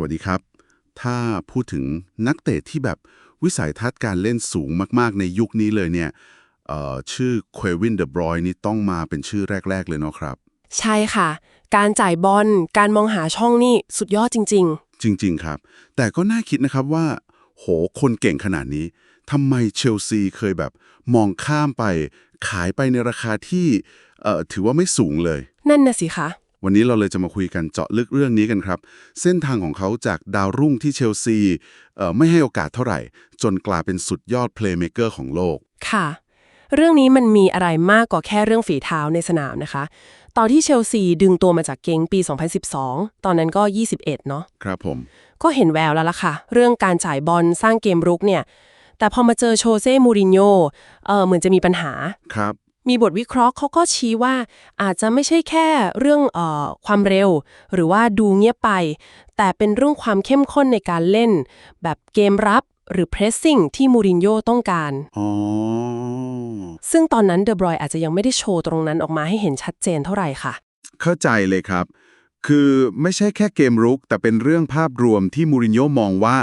วัสดีครับ ถ้าพูดถึงนักเตะที่แบบวิสัยทัศน์การเล่นสูงมากๆ ในยุคนี้เลยเนี่ยเอ่อชื่อเควินเดอะบรอยนี่ต้องมาเป็นชื่อแรก ๆ เลยเนาะครับ ใช่ค่ะ การจ่ายบอลการมองหาช่องนี่สุดยอดจริงจริง ๆ ครับ แต่ก็น่าคิดนะครับว่า โหคนเก่งขนาดนี้ทำไมเชลซีเคยแบบมองข้ามไป ขายไปในราคาที่เอ่อถือว่าไม่สูงเลยๆนั่นน่ะสิคะ วันนี้เราเลยจะมาคุยกันเจาะลึกเรื่องนี้กันครับ เส้นทางของเขาจากดาวรุ่งที่เชลซีเอ่อไม่ให้โอกาสเท่าไหร่ จนกลายเป็นสุดยอดเพลย์เม k เกอร์ของโลก ค่ะ เรื่องนี้มันมีอะไรมากกว่าแค่เรื่องฝีเท้าในสนามนะคะ ตอนที่เชลซีดึงตัวมาจากเกงปี 2012 ตอนนั้นก็ 21 เนาะครับผม ก็เห็นแววแล้วล่ะค่ะ เรื่องการจ่ายบอลสร้างเกมรุกเนี่ยแต่พอมาเจอโชเซ่มูรินโญ่เออเหมือนจะมีปัญหาครับ มีบทวิเคราะห์เขาก็ชี้ว่า อาจจะไม่ใช่แค่เรื่องเออความเร็ว หรือว่าดูเงียบไป แต่เป็นเรื่องความเข้มข้นในการเล่น แบบเกมรับหรือ pressing ที่มูรินโญ่ต้องการอ๋อซึ่งตอนนั้นเดอบรอยอาจจะยังไม่ได้โชว์ตรงนั้นออกมาให้เห็นชัดเจนเท่าไหร่ค่ะ เข้าใจเลยครับ คือไม่ใช่แค่เกมรุก แต่เป็นเรื่องภาพรวมที่มูรินโญ่มองว่า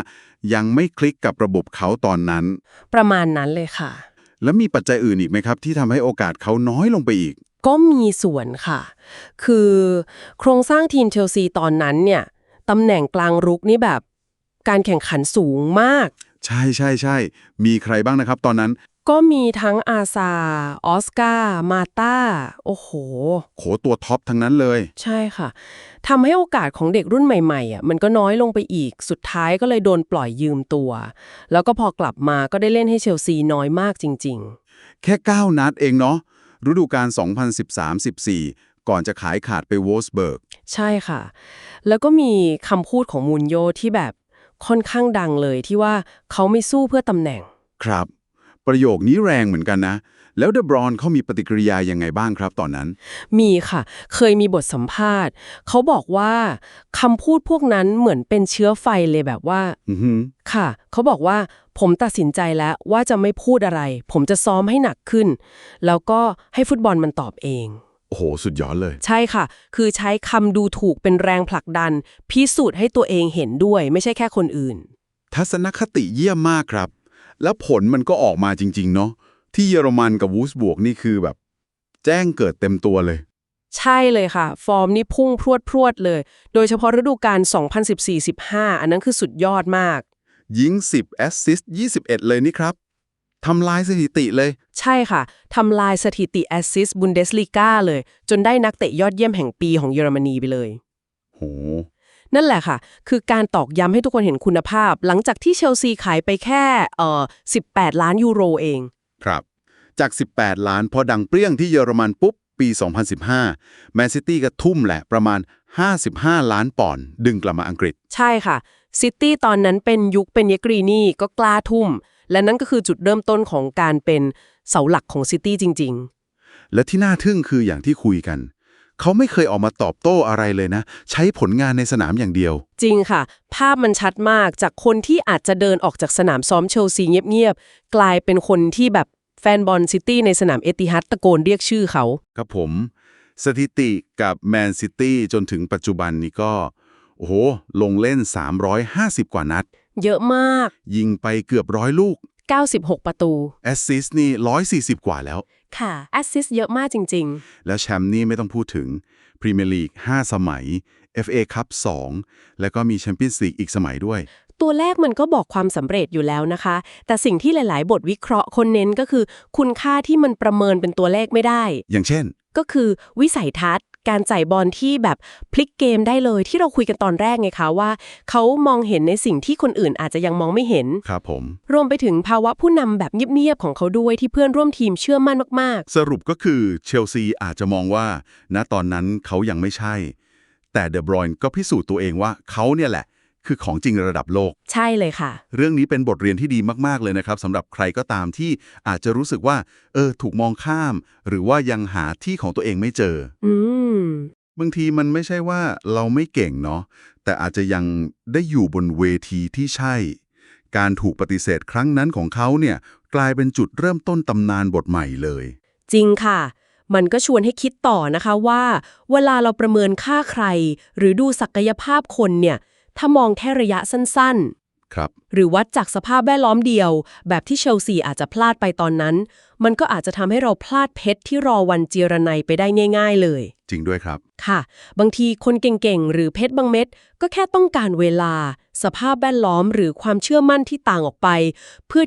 ยังไม่คลิกกับระบบเขาตอนนั้น ประมาณนั้นเลยค่ะ แล้วมีปัจจัยอื่นอีกไหมครับ ที่ทำให้โอกาสเขาน้อยลงไปอีก ก็มีส่วนค่ะ คือโครงสร้างทีมเชลซีตอนนั้นเนี่ยตำแหน่งกลางรุกนี่แบบ การแข่งขันสูงมาก ใช่ใช่ใช่มีใครบ้างนะครับ ตอนนั้น ก็มีทั้งอาซา ออสการ์ มาตาโอ้โหโขตัวท็อปทั้งนั้นเลย ใช่ค่ะ ทำให้โอกาสของเด็กรุ่นใหม่ๆอะมันก็น้อยลงไปอีก สุดท้ายก็เลยโดนปล่อยยืมตัว แล้วก็พอกลับมาก็ได้เล่นให้เชลซีน้อยมากจริงแค่ 9 นัดเองเนาะ ฤดูกาล 2013-14 ก่อนจะขายขาดไปโวลสเบิร์กๆใช่ค่ะ แล้วก็มีคำพูดของมูนโยที่แบบค่อนข้างดังเลยที่ว่าเขาไม่สู้เพื่อตำแหน่ง ครับ ประโยคนี้แรงเหมือนกันนะ แล้วเดบรอนเขามีปฏิกิริยายังไงบ้างครับตอนนั้น มีค่ะ เคยมีบทสัมภาษณ์ เขาบอกว่าคำพูดพวกนั้นเหมือนเป็นเชื้อไฟเลยแบบว่าอือหือค่ะ เขาบอกว่าผมตัดสินใจแล้วว่าจะไม่พูดอะไร ผมจะซ้อมให้หนักขึ้น แล้วก็ให้ฟุตบอลมันตอบเองโอ้โห สุดยอดเลย ใช่ค่ะ คือใช้คำดูถูกเป็นแรงผลักดัน พิสูจน์ให้ตัวเองเห็นด้วย ไม่ใช่แค่คนอื่น ทัศนคติเยี่ยมมากครับ แล้วผลมันก็ออกมาจริง ๆ เนาะที่เยอรมันกับวูฟสบวกนี่คือแบบ แจ้งเกิดเต็มตัวเลย ใช่เลยค่ะ ฟอร์มนี่พุ่งพรวดพรวดๆเลย โดยเฉพาะฤดูกาล2014-15 อันนั้นคือสุดยอดมาก ยิง 10 แอสซิสต์21 เลยนี่ครับทำลายสถิติเลย ใช่ค่ะ ทำลายสถิติแอสซิสบุนเดสลีกาเลย จนได้นักเตะยอดเยี่ยมแห่งปีของเยอรมนีไปเลย โห นั่นแหละค่ะ คือการตอกย้ำให้ทุกคนเห็นคุณภาพ หลังจากที่เชลซีขายไปแค่เอ่อ18 ล้านยูโรเอง ครับ จาก 18 ล้านพอดังเปรี้ยงที่เยอรมันปุ๊บ ปี 2015 แมนซิตี้ก็ทุ่มแหละประมาณ 55 ล้านปอนด์ดึงกลับมาอังกฤษ ใช่ค่ะ ซิตี้ตอนนั้นเป็นยุคเป็นเยกรีนี่ก็กล้าทุ่ม และนั่นก็คือจุดเริ่มต้นของการเป็นเสาหลักของซิตี้จริงและที่น่าทึ่งคืออย่างที่คุยกัน เขาไม่เคยออกมาตอบโต้อะไรเลยนะ ใช้ผลงานในสนามอย่างเดียวๆจริงค่ะ ภาพมันชัดมากจากคนที่อาจจะเดินออกจากสนามซ้อมเชลซีเงียบๆ กลายเป็นคนที่แบบแฟนบอลซิตี้ในสนามเอติฮัดตะโกนเรียกชื่อเขา ครับผม สถิติกับแมนซิตี้จนถึงปัจจุบันนี้ก็ โอ้โห ลงเล่น 350 กว่านัด เยอะมาก ยิงไปเกือบร้อยลูก 96 ประตู แอสซิสต์นี่ 140 กว่าแล้ว ค่ะ แอสซิสเยอะมากจริง ๆ แล้วแชมป์นี่ไม่ต้องพูดถึงพรีเมียร์ลีก5สมัย FA คัพ2แล้วก็มีแชมเปี้ยนส์ลีกอีกสมัยด้วย ตัวแรกมันก็บอกความสำเร็จอยู่แล้วนะคะ แต่สิ่งที่หลาย ๆ บทวิเคราะห์คนเน้นก็คือ คุณค่าที่มันประเมินเป็นตัวเลขไม่ได้ อย่างเช่น ก็คือวิสัยทัศน์ การจ่ายบอลที่แบบพลิกเกมได้เลยที่เราคุยกันตอนแรกไงคะว่า เขามองเห็นในสิ่งที่คนอื่นอาจจะยังมองไม่เห็น ครับผม รวมไปถึงภาวะผู้นำแบบเงียบๆของเขาด้วยที่เพื่อนร่วมทีมเชื่อมั่นมากสรุปก็คือเชลซีอาจจะมองว่า ณตอนนั้นเขายังไม่ใช่ แต่เดบรอยน์ก็พิสูจน์ตัวเองว่าเขาเนี่ยแหละ คือของจริงระดับโลกๆใช่เลยค่ะ เรื่องนี้เป็นบทเรียนที่ดีมาก ๆ เลยนะครับสำหรับใครก็ตามที่อาจจะรู้สึกว่า เออ ถูกมองข้าม หรือว่ายังหาที่ของตัวเองไม่เจอ อืม บางทีมันไม่ใช่ว่าเราไม่เก่งเนาะแต่อาจจะยังได้อยู่บนเวทีที่ใช่ การถูกปฏิเสธครั้งนั้นของเขาเนี่ย กลายเป็นจุดเริ่มต้นตำนานบทใหม่เลย จริงค่ะมันก็ชวนให้คิดต่อนะคะว่า เวลาเราประเมินค่าใคร หรือดูศักยภาพคนเนี่ย ถ้ามองแค่ระยะสั้นครับๆหรือวัดจากสภาพแวดล้อมเดียว แบบที่เชลซีอาจจะพลาดไปตอนนั้น มันก็อาจจะทำให้เราพลาดเพชรที่รอวันเจียรนัยไปได้ง่าย ๆ เลย จริงด้วยครับ ค่ะ บางทีคนเก่งๆ หรือเพชรบางเม็ด ก็แค่ต้องการเวลา สภาพแวดล้อมหรือความเชื่อมั่นที่ต่างออกไป เพื่อ